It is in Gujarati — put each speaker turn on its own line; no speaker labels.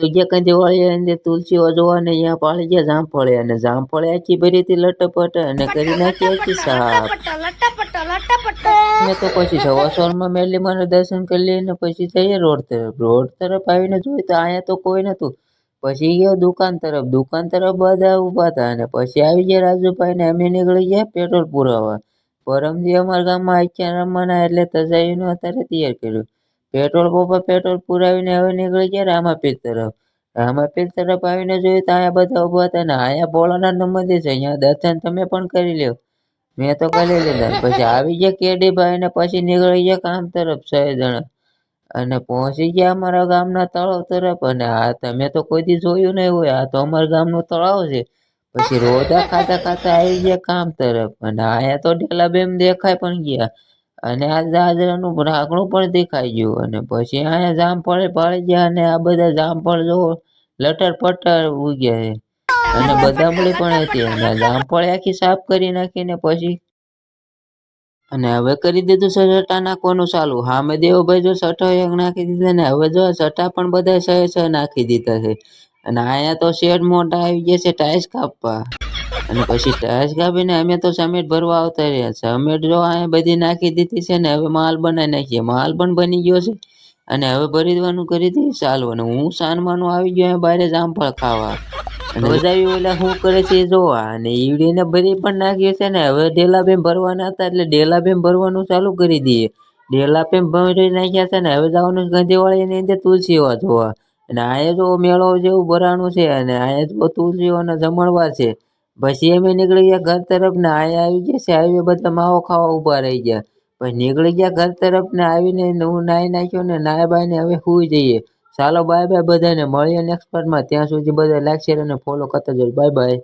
તો ગયા કંઈ દિવાળી અંદર તુલસી ઓજવા ને અહીંયા પાળી ગયા જામફળે. અને જામફળે આખી ભરી હતી લટપટ અને કરી નાખી આખી સાફ મેં તો પછી સવાસોરમાં મેલી મને દર્શન કરી લઈને પછી જઈએ રોડ તરફ. રોડ તરફ આવીને જોયું તો અહીંયા તો કોઈ નતું પછી ગયો દુકાન તરફ. દુકાન તરફ બધા ઊભા હતા અને પછી આવી ગયા રાજુભાઈ ને અમે નીકળી ગયા પેટ્રોલ પુરાવા. પરમદી અમારા ગામમાં આખ્યા રમવાના એટલે તજાઈનું અત્યારે તૈયાર કર્યું. પેટ્રોલ પંપે પેટ્રોલ પુરાવીને હવે નીકળી ગયા રામાપીર તરફ. રામાપીર તરફ આવીને જોયું તો અહીંયા બધા ઊભા હતા ને અહીંયા ભોળાનાથનું મંદિર છે, અહીંયા દર્શન તમે પણ કરી લ્યો. મેં તો કરી લીધા. પછી આવી ગયા કેડીભાઈ ને પછી નીકળી ગયા કામ તરફ છ જણા. અને પહોંચી ગયા અમારા ગામના તળાવ તરફ. અને આ તમે તો કોઈ દી જોયું નહીં હોય. આ તો અમારા ગામનું તળાવ છે. પછી રોજા ખાતા ખાતા આવી ગયા કામ તરફ. અને આયા તો ઢેલાબેન દેખાય પણ ગયા. અને આ દાદરાનું ઢાંકણું પણ દેખાઈ ગયું. અને પછી અહીંયા જામફળ પડી ગયા અને આ બધા જામફળ જો લટર પટર ઉગ્યા છે અને બદામડી પણ હતી અને જામફળ આખી સાફ કરી નાખીને પછી અને હવે કરી દીધું છે સટા નાખવાનું ચાલુ. સામે દેવભાઈ જો સટા એક નાખી દીધા ને હવે જો સટા પણ બધા સહે સહ નાખી દીધા છે. અને અહીંયા તો શેડ મોટા આવી ગયા છે ટાઈસ કાપવા. અને પછી ટાઈસ કાપીને અમે તો સમેટ ભરવા આવતા રહ્યા સમેટ જો અહીંયા બધી નાખી દીધી છે ને હવે માલ બનાવી નાખીએ. માલ પણ બની ગયો છે અને હવે ભરી દેવાનું કરી દઈએ ચાલુ. અને હું સાનમાનું આવી ગયો બહાર જામફળ ખાવા. અને બધાવી ઓલા શું કરે છે જોવા. અને ઈવડીને ભરી પણ નાખ્યો છે ને હવે ડેલાબેન ભરવાના હતા એટલે ડેલાબેન ભરવાનું ચાલુ કરી દઈએ. ડેલાબેન ભરી નાખ્યા છે ને હવે જવાનું ગંધીવાળીની અંદર તુલસીઓ જોવા. અને અહીંયા જો મેળો જેવું ભરાણું છે અને અહીંયા જો તુલસીઓના જમણવાર છે. પછી અમે નીકળી ગયા ઘર તરફ ને અહીંયા આવી ગયા. છે હાઈવે બધા માવો ખાવા ઊભા રહી ગયા. પછી નીકળી ગયા ઘર તરફ ને આવીને હું નાહી નાખ્યો ને નાહી બાઈને હવે સુઈ જઈએ. ચાલો, બાય બાય બધાને. મળીએ નેક્સ્ટ પાર્ટમાં ત્યાં સુધી બધા લાઈક શેર અને ફોલો કરતા જજો. Bye bye.